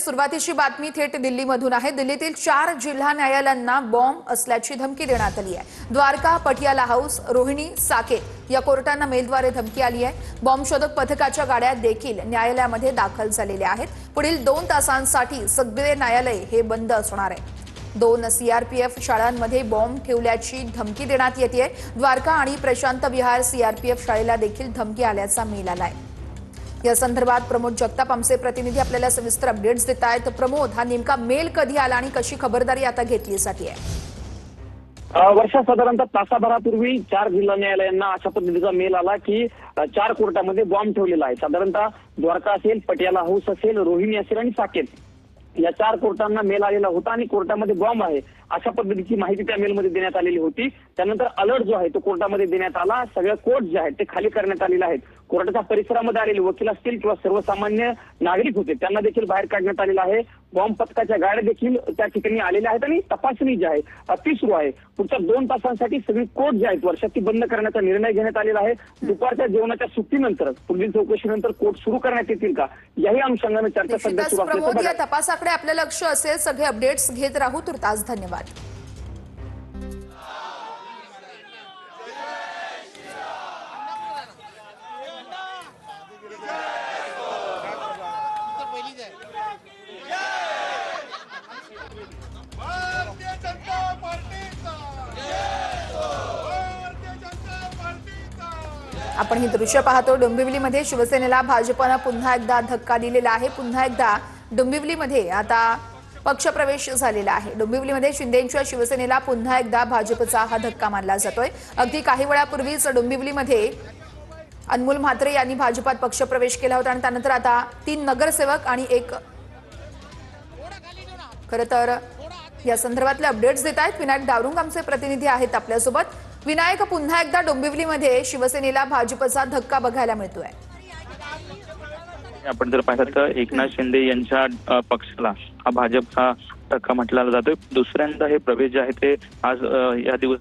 सुरुवातीची बातमी थेट दिल्लीमधून आहे. दिल्लीतील चार जिल्हा न्यायालयांना बॉम्ब असल्याची धमकी देण्यात आली आहे. द्वारका पटियाला हाऊस रोहिणी साकेत या कोर्टांना मेलद्वारे धमकी आली आहे. बॉम्ब शोधक पथकाच्या गाड्या देखील न्यायालयामध्ये दाखल झालेल्या आहेत. पुढील दोन तासांसाठी सगळे न्यायालय हे बंद असणार आहे. दोन सीआरपीएफ शाळांमध्ये बॉम्ब ठेवल्याची धमकी देण्यात येते द्वारका आणि प्रशांत विहार सीआरपीएफ शाळेला देखील धमकी आल्याचा मेल आलाय. या संदर्भात प्रमोद जगताप आमचे प्रतिनिधी आपल्याला सविस्तर अपडेट्स देत आहेत. प्रमोद हा नेमका मेल कधी आला आणि कशी खबरदारी आता घेतलीसाठी आहे? वर्षा साधारणतः तासाभरापूर्वी चार जिल्हा न्यायालयांना अशा पद्धतीचा मेल आला की चार कोर्टामध्ये बॉम्ब ठेवलेला आहे. साधारणतः द्वारका असेल पटियाला हाऊस असेल रोहिणी असेल आणि साकेत. या चार कोर्टांना मेल आलेला होता आणि कोर्टामध्ये बॉम्ब आहे. अशा पद्धतीची माहिती त्या मेलमध्ये देण्यात आलेली होती. त्यानंतर अलर्ट जो आहे तो कोर्टामध्ये देण्यात आला. सगळे कोर्ट जे आहेत ते खाली करण्यात आलेले आहेत. कोर्टाच्या परिसरामध्ये आलेले वकील असतील किंवा सर्वसामान्य नागरिक होते त्यांना देखील बाहेर काढण्यात आलेलं आहे. बॉम्ब पथकाच्या गाड्या देखील त्या ठिकाणी आलेल्या आहेत आणि तपासणी जी आहे ती सुरू आहे. पुढच्या दोन तासांसाठी सगळी कोर्ट जे आहेत वर्षात ती बंद करण्याचा निर्णय घेण्यात आलेला आहे. दुपारच्या जेवणाच्या सुट्टीनंतर पुढील चौकशीनंतर कोर्ट सुरू करण्यात येतील का? याही अनुषंगाने चर्चा सध्या सुरू असल्याचं तपासाकडे आपलं लक्ष असेल. सगळे अपडेट्स घेत राहू. तुर्तास धन्यवाद. भारतीय आपण ही दृश्य पाहतो. डोंबिवलीमध्ये शिवसेनेला भाजपनं पुन्हा एकदा धक्का दिलेला आहे. पुन्हा एकदा डोंबिवलीमध्ये आता पक्षप्रवेश झालेला आहे. डोंबिवलीमध्ये शिंदेंच्या शिवसेनेला पुन्हा एकदा भाजपचा हा धक्का मानला जातोय. अगदी काही वेळापूर्वीच डोंबिवलीमध्ये अनमोल म्हात्रे यांनी भाजपात पक्षप्रवेश केला होता आणि त्यानंतर आता तीन नगरसेवक आणि एक खरं तर या संदर्भातले अपडेट्स देत आहेत. विनायक दारुंग आमचे प्रतिनिधी आहेत आपल्यासोबत. विनायक पुन्हा एकदा डोंबिवलीमध्ये शिवसेनेला भाजपचा धक्का बघायला मिळतोय. आपण जर पाहिलं तर एकनाथ शिंदे यांच्या पक्षाला हा भाजपचा धक्का म्हटला जातोय. दुसऱ्यांदा हे प्रवेश जे आहे ते आज या दिवस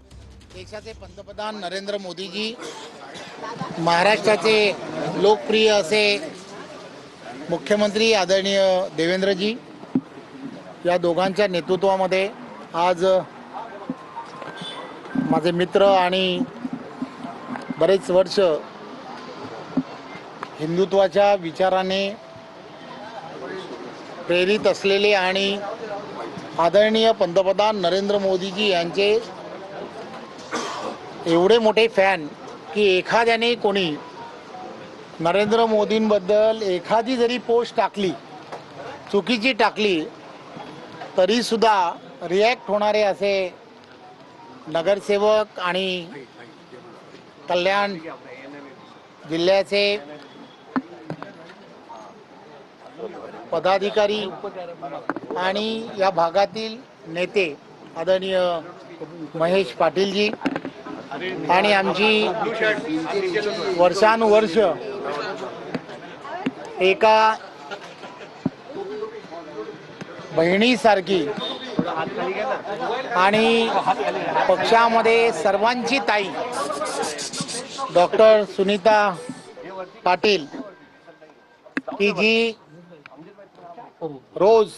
देशाचे पंतप्रधान नरेंद्र मोदीजी महाराष्ट्राचे लोकप्रिय असे मुख्यमंत्री आदरणीय देवेंद्रजी या दोघांच्या नेतृत्वामध्ये आज माझे मित्र आणि बरेच वर्ष हिंदुत्वाच्या विचाराने प्रेरित असलेले आणि आदरणीय पंतप्रधान नरेंद्र मोदीजी यांचे एवढे मोठे फॅन की एखाद्याने कोणी नरेंद्र मोदींबद्दल एखादी जरी पोस्ट टाकली चुकीची टाकली तरीसुद्धा रिॲक्ट होणारे असे नगरसेवक आणि कल्याण जिल्ह्याचे पदाधिकारी आणि या भागातील नेते आदरणीय महेश पाटीलजी आणि आमची वर्षानुवर्ष एका बहिणीसारखी आणि पक्षामध्ये सर्वांची ताई डॉक्टर सुनीता पाटील की जी रोज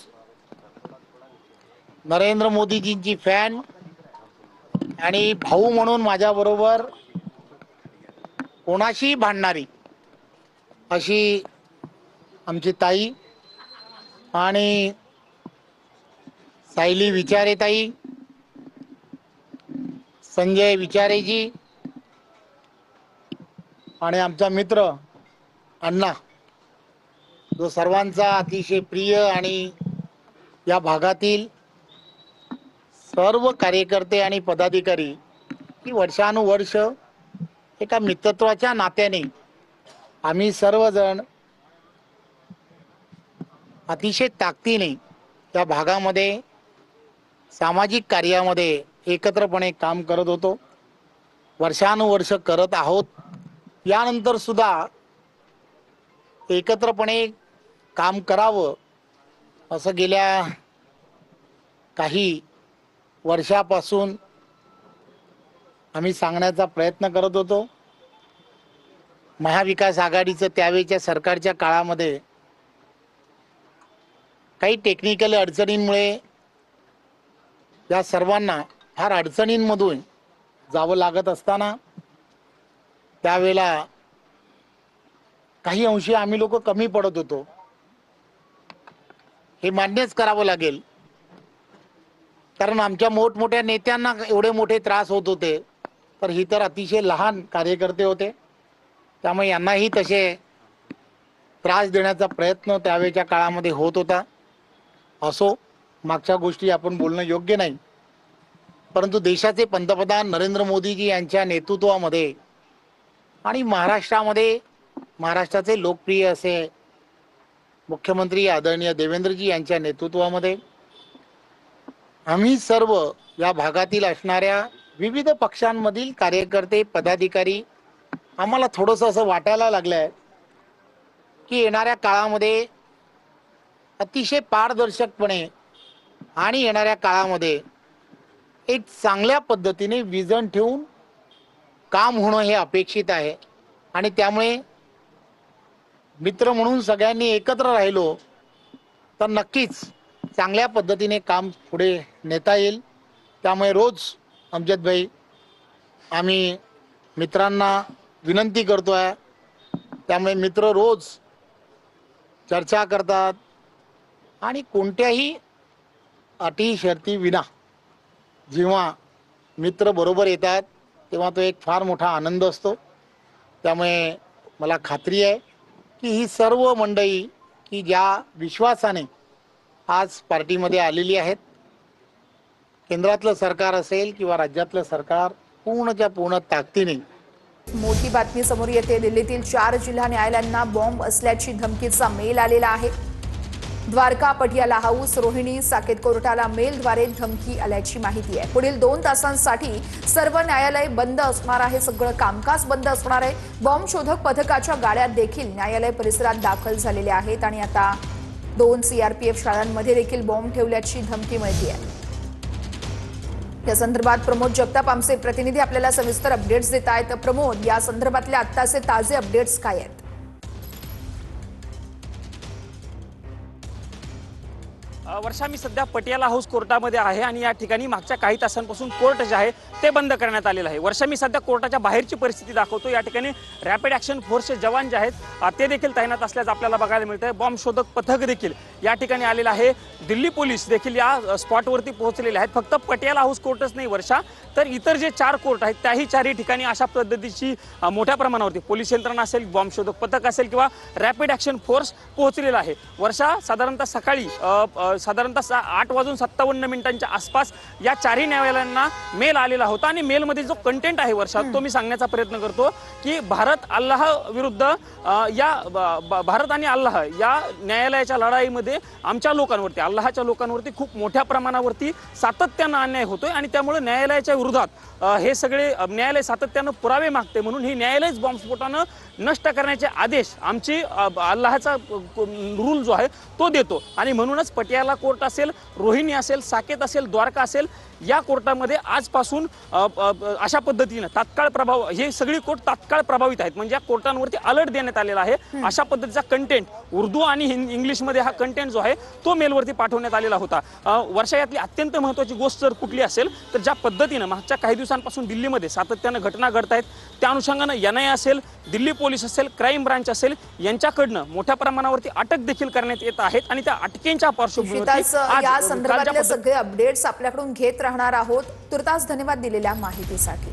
नरेंद्र मोदीजींची फॅन आणि भाऊ म्हणून माझ्याबरोबर कोणाशी भांडणारी अशी आमची ताई आणि सायली विचारे ताई संजय विचारेजी आणि आमचा मित्र अण्णा. जो सर्वांचा अतिशय प्रिय आणि या भागातील सर्व कार्यकर्ते आणि पदाधिकारी की वर्षानुवर्ष एका मित्रत्वाच्या नात्याने आम्ही सर्वजण अतिशय ताकदीने त्या भागामध्ये सामाजिक कार्यामध्ये एकत्रपणे काम करत होतो. वर्षानुवर्ष करत आहोत. यानंतर सुद्धा एकत्रपणे काम करावं असं गेल्या काही वर्षापासून आम्ही सांगण्याचा प्रयत्न करत होतो. महाविकास आघाडीचं त्यावेळच्या सरकारच्या काळामध्ये काही टेक्निकल अडचणींमुळे या सर्वांना फार अडचणींमधून जावं लागत असताना त्यावेळेला काही अंशी आम्ही लोक कमी पडत होतो. हे मान्यच करावं लागेल. कारण आमच्या मोठमोठ्या नेत्यांना एवढे मोठे त्रास होत होते. तर ही तर अतिशय लहान कार्यकर्ते होते. त्यामुळे यांनाही तसे त्रास देण्याचा प्रयत्न त्यावेळेच्या काळामध्ये होत होता. असो मागच्या गोष्टी आपण बोलणं योग्य नाही. परंतु देशाचे पंतप्रधान नरेंद्र मोदीजी यांच्या नेतृत्वामध्ये आणि महाराष्ट्रामध्ये महाराष्ट्राचे लोकप्रिय असे मुख्यमंत्री आदरणीय देवेंद्रजी यांच्या नेतृत्वामध्ये आम्ही सर्व या भागातील असणाऱ्या विविध पक्षांमधील कार्यकर्ते पदाधिकारी आम्हाला थोडंसं असं वाटायला लागलं आहे की येणाऱ्या काळामध्ये अतिशय पारदर्शकपणे आणि येणाऱ्या काळामध्ये एक चांगल्या पद्धतीने विजन ठेवून काम होणं हे अपेक्षित आहे. आणि त्यामुळे मित्र म्हणून सगळ्यांनी एकत्र राहिलो तर नक्कीच चांगल्या पद्धतीने काम पुढे नेता येईल. त्यामुळे रोज अमजदभाई आम्ही मित्रांना विनंती करतो आहे त्यामुळे मित्र रोज चर्चा करतात आणि कोणत्याही अटी शर्ती विना जेव्हा मित्र बरोबर येतात तेव्हा तो एक फार मोठा आनंद असतो. त्यामुळे मला खात्री आहे की ही सर्व मंडळी की ज्या विश्वासाने आज पार्टीमध्ये आलेली आहेत केंद्रातलं सरकार असेल किंवा राज्यातलं सरकार पूर्णच्या पूर्ण ताकदीने. मोठी बातमी समोर येते. दिल्लीतील चार जिल्हा न्यायालयांना बॉम्ब असल्याची धमकीचा मेल आलेला आहे. द्वारका पटियाला हाऊस रोहिणी साकेत कोर्टाला मेलद्वारे धमकी आल्याची माहिती आहे. पुढील दोन तासांसाठी सर्व न्यायालय बंद असणार आहे. सगळं कामकाज बंद असणार आहे. बॉम्ब शोधक पथकाच्या गाड्या देखील न्यायालय परिसरात दाखल झालेल्या आहेत आणि आता दोन सीआरपीएफ शाळांमध्ये देखील बॉम्ब ठेवल्याची धमकी मिळते आहे. या संदर्भात प्रमोद जगताप आमचे प्रतिनिधी आपल्याला सविस्तर अपडेट्स देत आहेत. प्रमोद या संदर्भातले आत्ताचे ताजे अपडेट्स काय आहेत? वर्षा मी सध्या पटियाला हाऊस कोर्टामध्ये आहे आणि या ठिकाणी मागच्या काही तासांपासून कोर्ट जे आहे ते बंद करण्यात आलेलं आहे. वर्षा मी सध्या कोर्टाच्या बाहेरची परिस्थिती दाखवतो. या ठिकाणी रॅपिड ॲक्शन फोर्सचे जवान जे आहेत ते देखील तैनात असल्याचं आपल्याला बघायला मिळतं आहे बॉम्ब शोधक पथक देखील या ठिकाणी आलेलं आहे. दिल्ली पोलीस देखील या स्पॉटवरती पोहोचलेले आहेत. फक्त पटियाला हाऊस कोर्टच नाही वर्षा. तर इतर जे चार कोर्ट आहेत त्याही चारही ठिकाणी अशा पद्धतीची मोठ्या प्रमाणावरती पोलीस यंत्रणा असेल बॉम्ब शोधक पथक असेल किंवा रॅपिड ॲक्शन फोर्स पोहोचलेला आहे. वर्षा साधारणतः सकाळी साधारणतः सा- आठ वाजून सत्तावन्न मिनिटांच्या आसपास या चारही न्यायालयांना मेल आलेला होता आणि मेलमध्ये जो कंटेंट आहे वर्षा तो मी सांगण्याचा प्रयत्न करतो की भारत अल्लाह विरुद्ध या भारत आणि अल्लाह या न्यायालयाच्या लढाईमध्ये आमच्या लोकांवरती अल्लाहच्या लोकांवरती खूप मोठ्या प्रमाणावरती सातत्यानं अन्याय होतोय आणि त्यामुळे न्यायालयाच्या विरोधात हे सगळे न्यायालय सातत्यानं पुरावे मागते म्हणून ही न्यायालयच बॉम्बस्फोटानं नष्ट करण्याचे आदेश आमची अल्लाहाचा रूल जो आहे तो देतो. आणि म्हणूनच पटियाला कोर्ट असेल रोहिणी असेल साकेत असेल द्वारका असेल या कोर्टामध्ये आजपासून अशा पद्धतीनं तात्काळ प्रभाव हे सगळी कोर्ट तात्काळ प्रभावित आहेत. म्हणजे या कोर्टांवरती अलर्ट देण्यात आलेला आहे. अशा पद्धतीचा कंटेंट उर्दू आणि इंग्लिशमध्ये हा कंटेंट जो आहे तो मेलवरती पाठवण्यात आलेला होता. अ, वर्षा यातली अत्यंत महत्त्वाची गोष्ट जर कुठली असेल तर ज्या पद्धतीनं मागच्या काही दिवसांपासून दिल्लीमध्ये सातत्यानं घटना घडत आहेत त्या अनुषंगानं एन आय असेल दिल्ली पोलीस असेल क्राईम ब्रांच असेल यांच्याकडनं मोठ्या प्रमाणावरती अटक देखील करण्यात येत आहेत आणि त्या अटकेंच्या पद्धत- सगळे अपडेट्स आपल्याकडून घेत राहणार आहोत. तुर्तास धन्यवाद दिलेल्या माहितीसाठी.